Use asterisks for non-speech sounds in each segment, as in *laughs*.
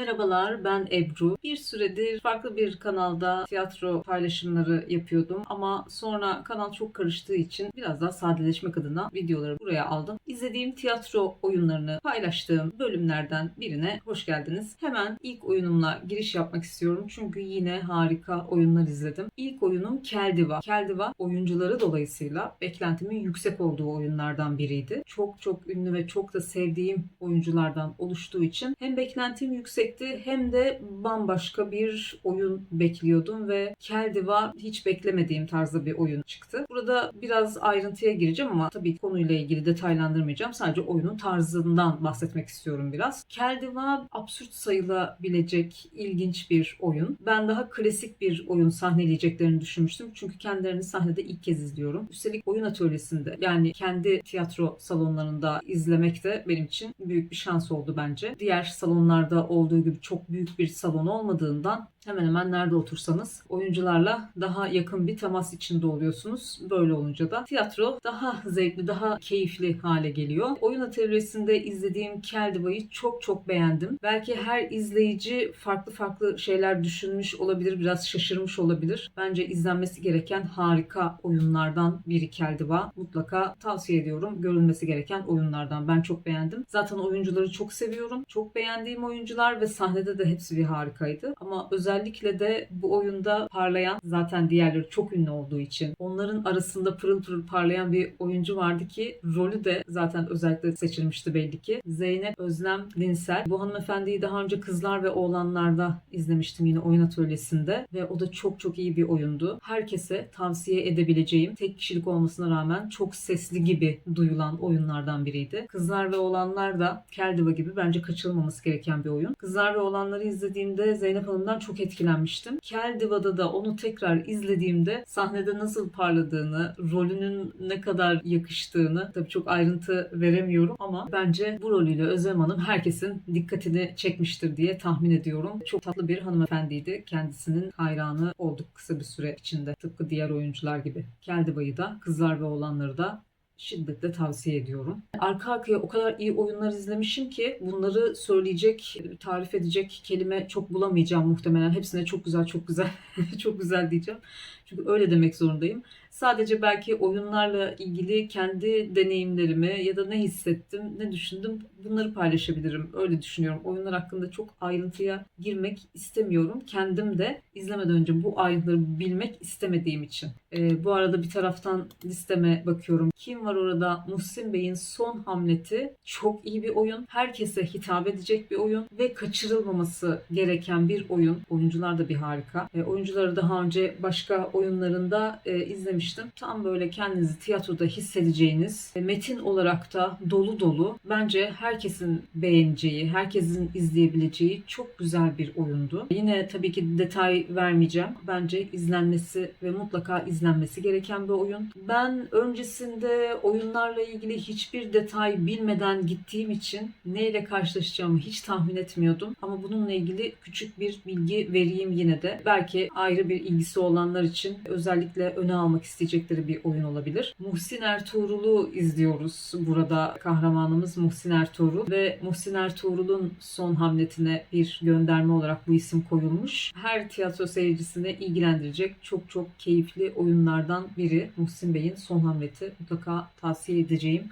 Merhabalar ben Ebru. Bir süredir farklı bir kanalda tiyatro paylaşımları yapıyordum ama sonra kanal çok karıştığı için biraz daha sadeleşmek adına videoları buraya aldım. İzlediğim tiyatro oyunlarını paylaştığım bölümlerden birine hoş geldiniz. Hemen ilk oyunumla giriş yapmak istiyorum çünkü yine harika oyunlar izledim. İlk oyunum Keldiva. Keldiva oyuncuları dolayısıyla beklentimin yüksek olduğu oyunlardan biriydi. Çok çok ünlü ve çok da sevdiğim oyunculardan oluştuğu için hem beklentim yüksekti hem de bambaşka bir oyun bekliyordum ve Keldiva hiç beklemediğim tarzda bir oyun çıktı. Burada biraz ayrıntıya gireceğim ama tabii konuyla ilgili detaylandırmayacağım. Sadece oyunun tarzından bahsetmek istiyorum biraz. Keldiva absürt sayılabilecek ilginç bir oyun. Ben daha klasik bir oyun sahneleyeceklerini düşünmüştüm. Çünkü kendilerini sahnede ilk kez izliyorum. Üstelik oyun atölyesinde yani kendi tiyatro salonlarında izlemek de benim için büyük bir şans oldu bence. Diğer salonlarda olduğu gibi çok büyük bir salon olmadığından hemen hemen nerede otursanız oyuncularla daha yakın bir temas içinde oluyorsunuz. Böyle olunca da tiyatro daha zevkli, daha keyifli hale geliyor. Oyun atölyesinde izlediğim Keldiva'yı çok çok beğendim. Belki her izleyici farklı farklı şeyler düşünmüş olabilir, biraz şaşırmış olabilir. Bence izlenmesi gereken harika oyunlardan biri Keldiva. Mutlaka tavsiye ediyorum. Görülmesi gereken oyunlardan. Ben çok beğendim. Zaten oyuncuları çok seviyorum. Çok beğendiğim oyuncular ve sahnede de hepsi bir harikaydı. Ama özellikle de bu oyunda parlayan zaten diğerleri çok ünlü olduğu için onların arasında pırıl pırıl parlayan bir oyuncu vardı ki rolü de zaten özellikle seçilmişti belli ki. Zeynep Özlem Linsel. Bu hanımefendiyi daha önce Kızlar ve Oğlanlar'da izlemiştim yine oyun atölyesinde ve o da çok çok iyi bir oyundu. Herkese tavsiye edebileceğim tek kişilik olmasına rağmen çok sesli gibi duyulan oyunlardan biriydi. Kızlar ve Oğlanlar da Keldiva gibi bence kaçırılmaması gereken bir oyun. Kızlar ve Oğlanlar'ı izlediğimde Zeynep Hanım'dan çok etkilenmiştim. Keldiva'da da onu tekrar izlediğimde sahnede nasıl parladığını, rolünün ne kadar yakıştığını tabii çok ayrıntı veremiyorum ama bence bu rolüyle Özlem Hanım herkesin dikkatini çekmiştir diye tahmin ediyorum. Çok tatlı bir hanımefendiydi. Kendisinin hayranı olduk kısa bir süre içinde. Tıpkı diğer oyuncular gibi. Keldiva'yı da, Kızlar ve Oğlanları da şiddetle tavsiye ediyorum. Arka arkaya o kadar iyi oyunlar izlemişim ki bunları söyleyecek, tarif edecek kelime çok bulamayacağım muhtemelen. Hepsine çok güzel, çok güzel, *laughs* çok güzel diyeceğim. Çünkü öyle demek zorundayım. Sadece belki oyunlarla ilgili kendi deneyimlerimi ya da ne hissettim, ne düşündüm bunları paylaşabilirim. Öyle düşünüyorum. Oyunlar hakkında çok ayrıntıya girmek istemiyorum. Kendim de izlemeden önce bu ayrıntıları bilmek istemediğim için. Ee, bu arada bir taraftan listeme bakıyorum. Kim var orada? Muhsin Bey'in Son Hamleti. Çok iyi bir oyun. Herkese hitap edecek bir oyun ve kaçırılmaması gereken bir oyun. Oyuncular da bir harika. E, oyuncuları daha önce başka oyunlarında e, izlemiştim. Tam böyle kendinizi tiyatroda hissedeceğiniz, e, metin olarak da dolu dolu. Bence herkesin beğeneceği, herkesin izleyebileceği çok güzel bir oyundu. Yine tabii ki detay vermeyeceğim. Bence izlenmesi ve mutlaka izlenmesi gereken bir oyun. Ben öncesinde oyunlarla ilgili hiçbir detay bilmeden gittiğim için neyle karşılaşacağımı hiç tahmin etmiyordum. Ama bununla ilgili küçük bir bilgi vereyim yine de. Belki ayrı bir ilgisi olanlar için özellikle öne almak isteyecekleri bir oyun olabilir. Muhsin Ertuğrul'u izliyoruz. Burada kahramanımız Muhsin Ertuğrul ve Muhsin Ertuğrul'un son hamletine bir gönderme olarak bu isim koyulmuş. Her tiyatro seyircisini ilgilendirecek çok çok keyifli oyunlardan biri Muhsin Bey'in son hamleti. Mutlaka tavsiye edeceğim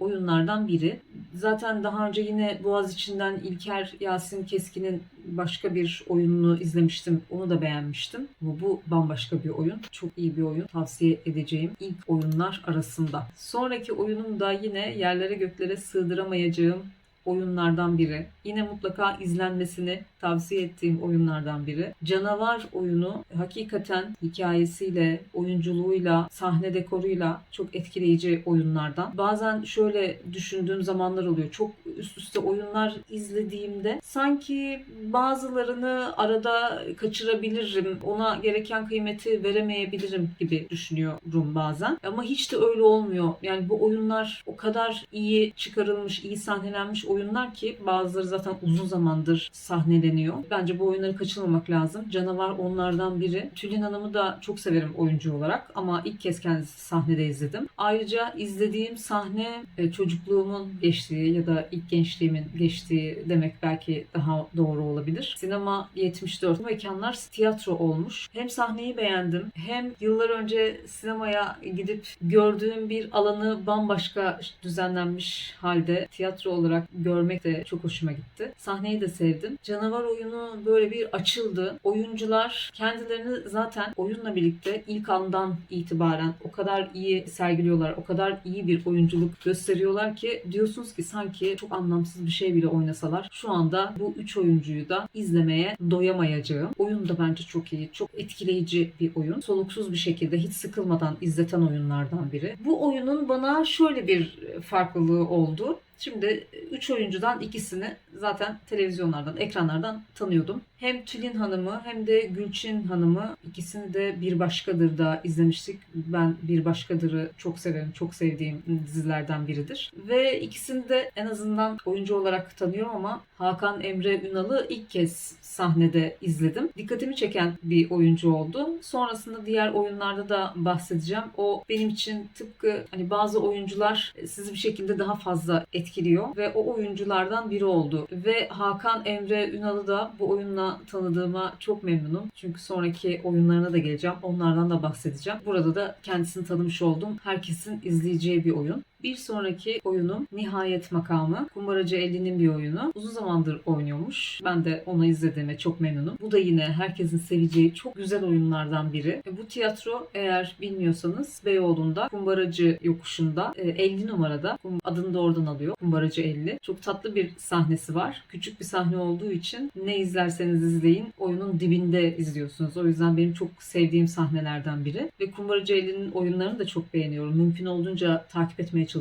oyunlardan biri. Zaten daha önce yine Boğaziçi'nden İlker Yasin Keskin'in başka bir oyununu izlemiştim. Onu da beğenmiştim. Bu, bu bambaşka bir oyun. Çok iyi bir oyun. Tavsiye edeceğim ilk oyunlar arasında. Sonraki oyunum da yine yerlere göklere sığdıramayacağım oyunlardan biri. Yine mutlaka izlenmesini tavsiye ettiğim oyunlardan biri. Canavar oyunu hakikaten hikayesiyle, oyunculuğuyla, sahne dekoruyla çok etkileyici oyunlardan. Bazen şöyle düşündüğüm zamanlar oluyor. Çok üst üste oyunlar izlediğimde sanki bazılarını arada kaçırabilirim. Ona gereken kıymeti veremeyebilirim gibi düşünüyorum bazen. Ama hiç de öyle olmuyor. Yani bu oyunlar o kadar iyi çıkarılmış, iyi sahnelenmiş oyunlar ki bazıları zaten uzun zamandır sahneleniyor. Bence bu oyunları kaçırmamak lazım. Canavar onlardan biri. Tülin Hanım'ı da çok severim oyuncu olarak ama ilk kez kendisi sahnede izledim. Ayrıca izlediğim sahne e, çocukluğumun geçtiği ya da ilk gençliğimin geçtiği demek belki daha doğru olabilir. Sinema 74 bu mekanlar tiyatro olmuş. Hem sahneyi beğendim hem yıllar önce sinemaya gidip gördüğüm bir alanı bambaşka düzenlenmiş halde tiyatro olarak görmek de çok hoşuma gitti. Sahneyi de sevdim. Canavar oyunu böyle bir açıldı. Oyuncular kendilerini zaten oyunla birlikte ilk andan itibaren o kadar iyi sergiliyorlar, o kadar iyi bir oyunculuk gösteriyorlar ki diyorsunuz ki sanki çok anlamsız bir şey bile oynasalar şu anda bu üç oyuncuyu da izlemeye doyamayacağım. Oyun da bence çok iyi, çok etkileyici bir oyun. Soluksuz bir şekilde hiç sıkılmadan izleten oyunlardan biri. Bu oyunun bana şöyle bir farklılığı oldu. Şimdi üç oyuncudan ikisini zaten televizyonlardan, ekranlardan tanıyordum. Hem Tülin Hanım'ı hem de Gülçin Hanım'ı ikisini de Bir Başkadır da izlemiştik. Ben Bir Başkadır'ı çok severim, çok sevdiğim dizilerden biridir. Ve ikisini de en azından oyuncu olarak tanıyorum ama Hakan Emre Ünal'ı ilk kez sahnede izledim. Dikkatimi çeken bir oyuncu oldu. Sonrasında diğer oyunlarda da bahsedeceğim. O benim için tıpkı hani bazı oyuncular sizi bir şekilde daha fazla etkiliyor ve o oyunculardan biri oldu. Ve Hakan Emre Ünal'ı da bu oyunla tanıdığıma çok memnunum. Çünkü sonraki oyunlarına da geleceğim. Onlardan da bahsedeceğim. Burada da kendisini tanımış oldum. Herkesin izleyeceği bir oyun. Bir sonraki oyunum Nihayet Makamı. Kumbaracı 50'nin bir oyunu. Uzun zamandır oynuyormuş. Ben de onu izlediğime çok memnunum. Bu da yine herkesin seveceği çok güzel oyunlardan biri. E, Bu tiyatro eğer bilmiyorsanız Beyoğlu'nda Kumbaracı yokuşunda e, 50 numarada Kum- adını da oradan alıyor. Kumbaracı 50. Çok tatlı bir sahnesi var. Küçük bir sahne olduğu için ne izlerseniz izleyin oyunun dibinde izliyorsunuz. O yüzden benim çok sevdiğim sahnelerden biri. Ve Kumbaracı 50'nin oyunlarını da çok beğeniyorum. Mümkün olduğunca takip etmeye çalışıyorum.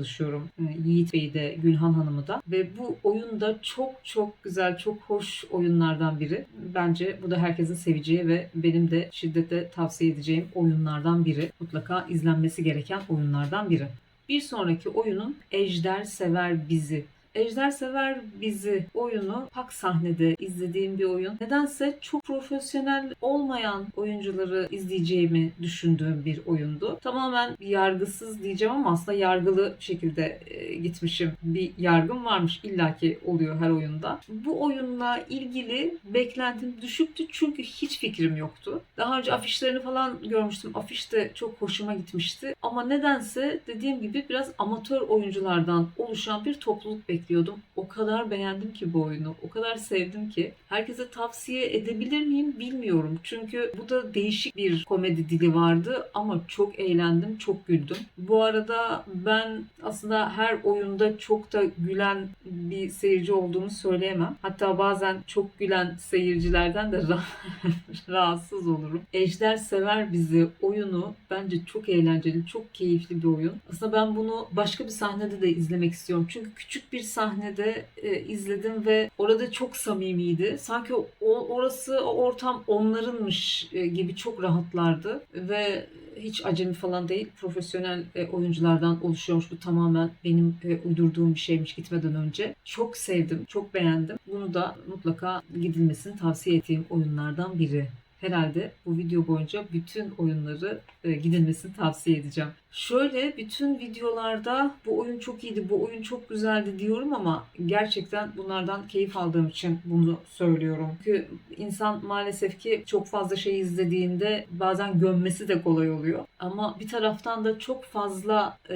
Ee, Yiğit Bey'i de Gülhan Hanım'ı da. Ve bu oyun da çok çok güzel, çok hoş oyunlardan biri. Bence bu da herkesin seveceği ve benim de şiddetle tavsiye edeceğim oyunlardan biri. Mutlaka izlenmesi gereken oyunlardan biri. Bir sonraki oyunun Ejder Sever Bizi. Ejder Sever Bizi oyunu pak sahnede izlediğim bir oyun. Nedense çok profesyonel olmayan oyuncuları izleyeceğimi düşündüğüm bir oyundu. Tamamen yargısız diyeceğim ama aslında yargılı şekilde e, gitmişim. Bir yargım varmış illaki oluyor her oyunda. Bu oyunla ilgili beklentim düşüktü çünkü hiç fikrim yoktu. Daha önce afişlerini falan görmüştüm. Afiş de çok hoşuma gitmişti. Ama nedense dediğim gibi biraz amatör oyunculardan oluşan bir topluluk bekliyordum. O kadar beğendim ki bu oyunu. O kadar sevdim ki. Herkese tavsiye edebilir miyim bilmiyorum. Çünkü bu da değişik bir komedi dili vardı ama çok eğlendim, çok güldüm. Bu arada ben aslında her oyunda çok da gülen bir seyirci olduğumu söyleyemem. Hatta bazen çok gülen seyircilerden de rah- *laughs* rahatsız olurum. Ejder Sever Bizi oyunu bence çok eğlenceli, çok keyifli bir oyun. Aslında ben bunu başka bir sahnede de izlemek istiyorum. Çünkü küçük bir sahnede e, izledim ve orada çok samimiydi. Sanki o, orası, o ortam onlarınmış e, gibi çok rahatlardı ve hiç acemi falan değil. Profesyonel e, oyunculardan oluşuyormuş. Bu tamamen benim e, uydurduğum bir şeymiş gitmeden önce. Çok sevdim, çok beğendim. Bunu da mutlaka gidilmesini tavsiye ettiğim oyunlardan biri. Herhalde bu video boyunca bütün oyunları e, gidilmesini tavsiye edeceğim. Şöyle bütün videolarda bu oyun çok iyiydi, bu oyun çok güzeldi diyorum ama gerçekten bunlardan keyif aldığım için bunu söylüyorum. Çünkü insan maalesef ki çok fazla şey izlediğinde bazen gömmesi de kolay oluyor. Ama bir taraftan da çok fazla e,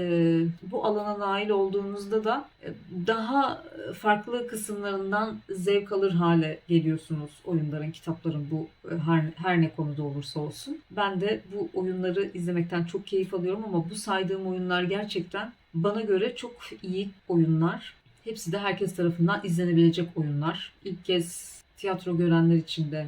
bu alana nail olduğunuzda da e, daha farklı kısımlarından zevk alır hale geliyorsunuz oyunların, kitapların bu e, her, her ne konuda olursa olsun. Ben de bu oyunları izlemekten çok keyif alıyorum ama bu saydığım oyunlar gerçekten bana göre çok iyi oyunlar. Hepsi de herkes tarafından izlenebilecek oyunlar. İlk kez tiyatro görenler için de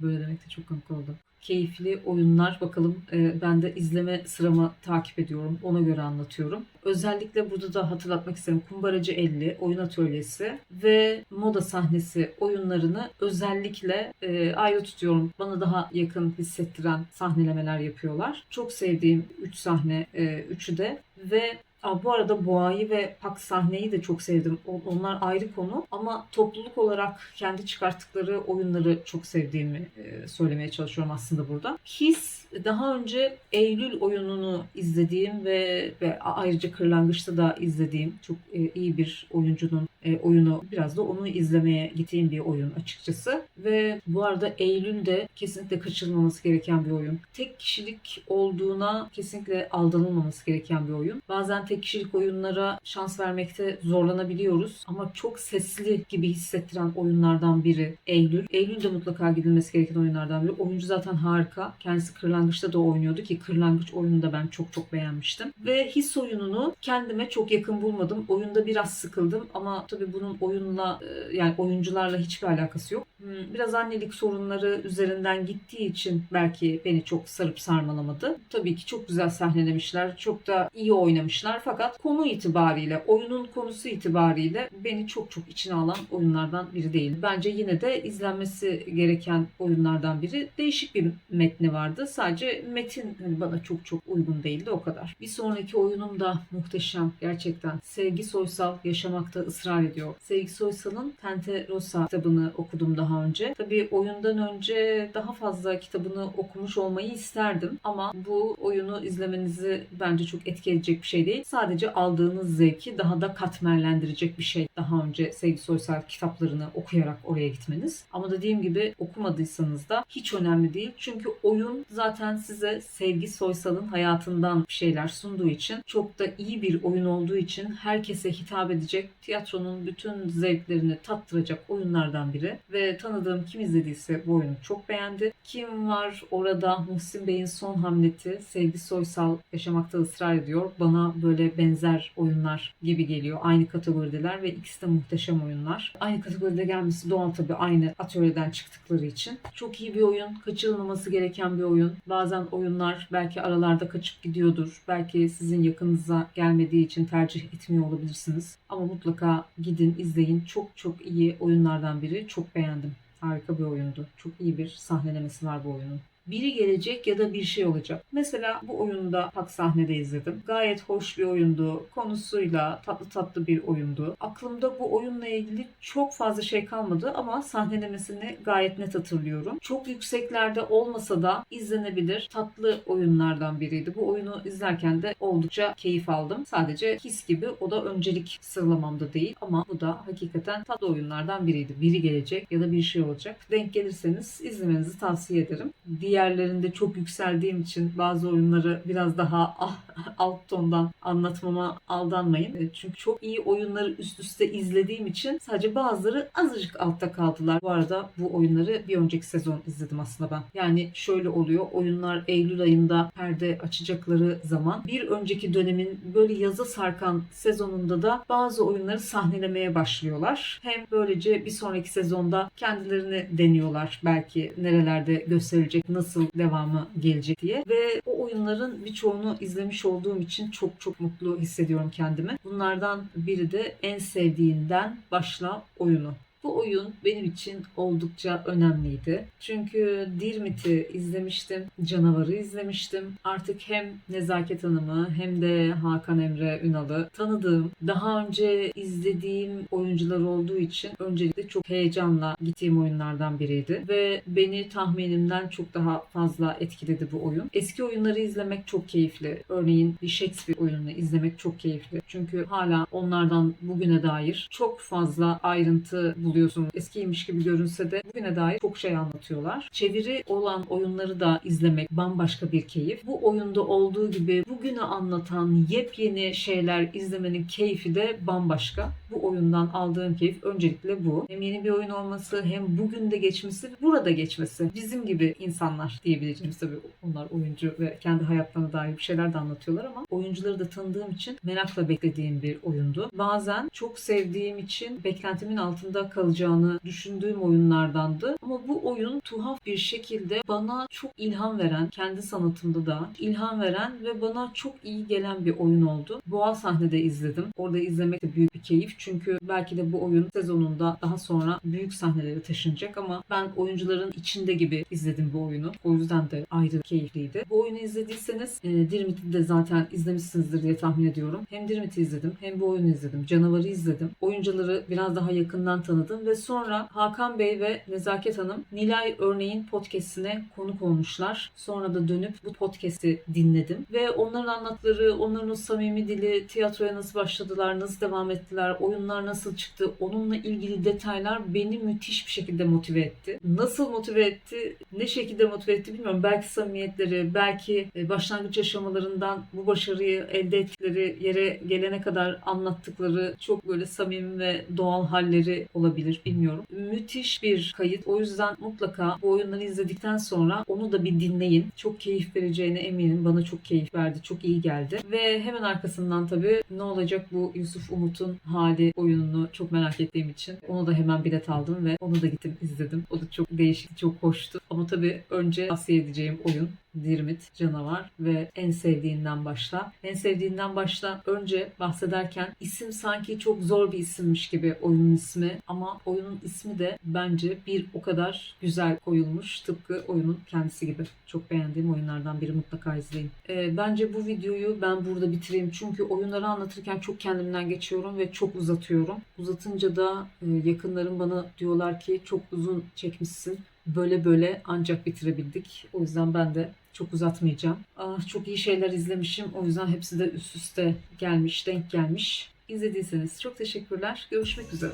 böyle demekte çok komik oldu. Keyifli oyunlar bakalım e, ben de izleme sıramı takip ediyorum. Ona göre anlatıyorum. Özellikle burada da hatırlatmak isterim. Kumbaracı 50 oyun atölyesi ve moda sahnesi oyunlarını özellikle e, ayrı tutuyorum. Bana daha yakın hissettiren sahnelemeler yapıyorlar. Çok sevdiğim 3 sahne, e, üçü de ve Aa, bu arada Boğa'yı ve Pak sahneyi de çok sevdim. Onlar ayrı konu ama topluluk olarak kendi çıkarttıkları oyunları çok sevdiğimi e, söylemeye çalışıyorum aslında burada. His daha önce Eylül oyununu izlediğim ve, ve ayrıca Kırlangıç'ta da izlediğim çok e, iyi bir oyuncunun e, oyunu biraz da onu izlemeye gittiğim bir oyun açıkçası. Ve bu arada Eylül de kesinlikle kaçırılmaması gereken bir oyun. Tek kişilik olduğuna kesinlikle aldanılmaması gereken bir oyun. Bazen tek kişilik oyunlara şans vermekte zorlanabiliyoruz ama çok sesli gibi hissettiren oyunlardan biri Eylül. Eylül de mutlaka gidilmesi gereken oyunlardan biri. Oyuncu zaten harika. Kendisi Kırlangıç'ta da oynuyordu ki Kırlangıç oyununu da ben çok çok beğenmiştim. Ve his oyununu kendime çok yakın bulmadım. Oyunda biraz sıkıldım ama tabii bunun oyunla e, yani oyuncularla hiçbir alakası yok. Hmm, Biraz annelik sorunları üzerinden gittiği için belki beni çok sarıp sarmalamadı. Tabii ki çok güzel sahnelemişler. Çok da iyi oynamışlar. Fakat konu itibariyle, oyunun konusu itibariyle beni çok çok içine alan oyunlardan biri değil. Bence yine de izlenmesi gereken oyunlardan biri. Değişik bir metni vardı. Sadece metin hani bana çok çok uygun değildi o kadar. Bir sonraki oyunum da muhteşem gerçekten. Sevgi Soysal yaşamakta ısrar ediyor. Sevgi Soysal'ın Tente Rosa kitabını okudum daha önce. Tabii oyundan önce daha fazla kitabını okumuş olmayı isterdim ama bu oyunu izlemenizi bence çok etki edecek bir şey değil. Sadece aldığınız zevki daha da katmerlendirecek bir şey. Daha önce Sevgi Soysal kitaplarını okuyarak oraya gitmeniz. Ama dediğim gibi okumadıysanız da hiç önemli değil. Çünkü oyun zaten size Sevgi Soysal'ın hayatından bir şeyler sunduğu için çok da iyi bir oyun olduğu için herkese hitap edecek, tiyatronun bütün zevklerini tattıracak oyunlardan biri. Ve tanıdığım kim izlediyse bu oyunu çok beğendi. Kim var orada Muhsin Bey'in son hamleti Sevgi Soysal yaşamakta ısrar ediyor. Bana böyle benzer oyunlar gibi geliyor. Aynı kategorideler ve ikisi de muhteşem oyunlar. Aynı kategoride gelmesi doğal tabii aynı atölyeden çıktıkları için. Çok iyi bir oyun. Kaçırılmaması gereken bir oyun. Bazen oyunlar belki aralarda kaçıp gidiyordur. Belki sizin yakınıza gelmediği için tercih etmiyor olabilirsiniz. Ama mutlaka gidin izleyin. Çok çok iyi oyunlardan biri. Çok beğendim. Harika bir oyundu. Çok iyi bir sahnelemesi var bu oyunun. Biri gelecek ya da bir şey olacak. Mesela bu oyunda Pak sahnede izledim. Gayet hoş bir oyundu. Konusuyla tatlı tatlı bir oyundu. Aklımda bu oyunla ilgili çok fazla şey kalmadı ama sahnelemesini gayet net hatırlıyorum. Çok yükseklerde olmasa da izlenebilir tatlı oyunlardan biriydi. Bu oyunu izlerken de oldukça keyif aldım. Sadece his gibi o da öncelik sıralamamda değil ama bu da hakikaten tatlı oyunlardan biriydi. Biri gelecek ya da bir şey olacak. Denk gelirseniz izlemenizi tavsiye ederim. Diğerlerinde çok yükseldiğim için bazı oyunları biraz daha ah, alt tondan anlatmama aldanmayın. E, Çünkü çok iyi oyunları üst üste izlediğim için sadece bazıları azıcık altta kaldılar. Bu arada bu oyunları bir önceki sezon izledim aslında ben. Yani şöyle oluyor. Oyunlar Eylül ayında perde açacakları zaman bir önceki dönemin böyle yaza sarkan sezonunda da bazı oyunları sahnelemeye başlıyorlar. Hem böylece bir sonraki sezonda kendilerini deniyorlar. Belki nerelerde gösterilecek, nasıl devamı gelecek diye. Ve o oyunların birçoğunu izlemiş olduğum için çok çok mutlu hissediyorum kendimi. Bunlardan biri de en sevdiğinden başla oyunu. Bu oyun benim için oldukça önemliydi. Çünkü Dirmit'i izlemiştim, Canavar'ı izlemiştim. Artık hem Nezaket Hanım'ı hem de Hakan Emre Ünal'ı tanıdığım, daha önce izlediğim oyuncular olduğu için öncelikle çok heyecanla gittiğim oyunlardan biriydi. Ve beni tahminimden çok daha fazla etkiledi bu oyun. Eski oyunları izlemek çok keyifli. Örneğin bir Shakespeare oyununu izlemek çok keyifli. Çünkü hala onlardan bugüne dair çok fazla ayrıntı buluyorsun. Eskiymiş gibi görünse de bugüne dair çok şey anlatıyorlar. Çeviri olan oyunları da izlemek bambaşka bir keyif. Bu oyunda olduğu gibi bugünü anlatan yepyeni şeyler izlemenin keyfi de bambaşka. Bu oyundan aldığım keyif öncelikle bu. Hem yeni bir oyun olması hem bugün de geçmesi burada geçmesi. Bizim gibi insanlar diyebileceğimiz tabii onlar oyuncu ve kendi hayatlarına dair bir şeyler de anlatıyorlar ama oyuncuları da tanıdığım için merakla beklediğim bir oyundu. Bazen çok sevdiğim için beklentimin altında kalacağını düşündüğüm oyunlardandı. Ama bu oyun tuhaf bir şekilde bana çok ilham veren, kendi sanatımda da ilham veren ve bana çok iyi gelen bir oyun oldu. Boğa sahnede izledim. Orada izlemek de büyük bir keyif. Çünkü belki de bu oyun sezonunda daha sonra büyük sahnelere taşınacak ama ben oyuncuların içinde gibi izledim bu oyunu. O yüzden de ayrı keyifliydi. Bu oyunu izlediyseniz e, Dirmit'i de zaten izlemişsinizdir diye tahmin ediyorum. Hem Dirmit'i izledim hem bu oyunu izledim. Canavarı izledim. Oyuncuları biraz daha yakından tanıdım ve sonra Hakan Bey ve Nezaket Hanım Nilay Örneğin podcastine konuk olmuşlar. Sonra da dönüp bu podcast'i dinledim ve onların anlattıkları, onların o samimi dili, tiyatroya nasıl başladılar, nasıl devam ettiler, oyunlar nasıl çıktı, onunla ilgili detaylar beni müthiş bir şekilde motive etti. Nasıl motive etti, ne şekilde motive etti bilmiyorum. Belki samimiyetleri, belki e, başlangıç aşamalarından bu başarıyı elde ettikleri yere gelene kadar anlattıkları çok böyle samimi ve doğal halleri olabilir bilmiyorum. Müthiş bir kayıt. O yüzden mutlaka bu oyunları izledikten sonra onu da bir dinleyin. Çok keyif vereceğine eminim. Bana çok keyif verdi. Çok iyi geldi. Ve hemen arkasından tabii ne olacak bu Yusuf Umut'un hali oyununu çok merak ettiğim için onu da hemen bilet aldım ve onu da gittim izledim. O da çok değişik, çok hoştu. Ama tabii önce tavsiye edeceğim oyun Dirmit Canavar ve en sevdiğinden başla. En sevdiğinden başla önce bahsederken isim sanki çok zor bir isimmiş gibi oyunun ismi ama oyunun ismi de bence bir o kadar güzel koyulmuş tıpkı oyunun kendisi gibi. Çok beğendiğim oyunlardan biri mutlaka izleyin. Ee, bence bu videoyu ben burada bitireyim çünkü oyunları anlatırken çok kendimden geçiyorum ve çok uzatıyorum. Uzatınca da e, yakınlarım bana diyorlar ki çok uzun çekmişsin böyle böyle ancak bitirebildik. O yüzden ben de çok uzatmayacağım. Ah, çok iyi şeyler izlemişim. O yüzden hepsi de üst üste gelmiş, denk gelmiş. İzlediyseniz çok teşekkürler. Görüşmek üzere.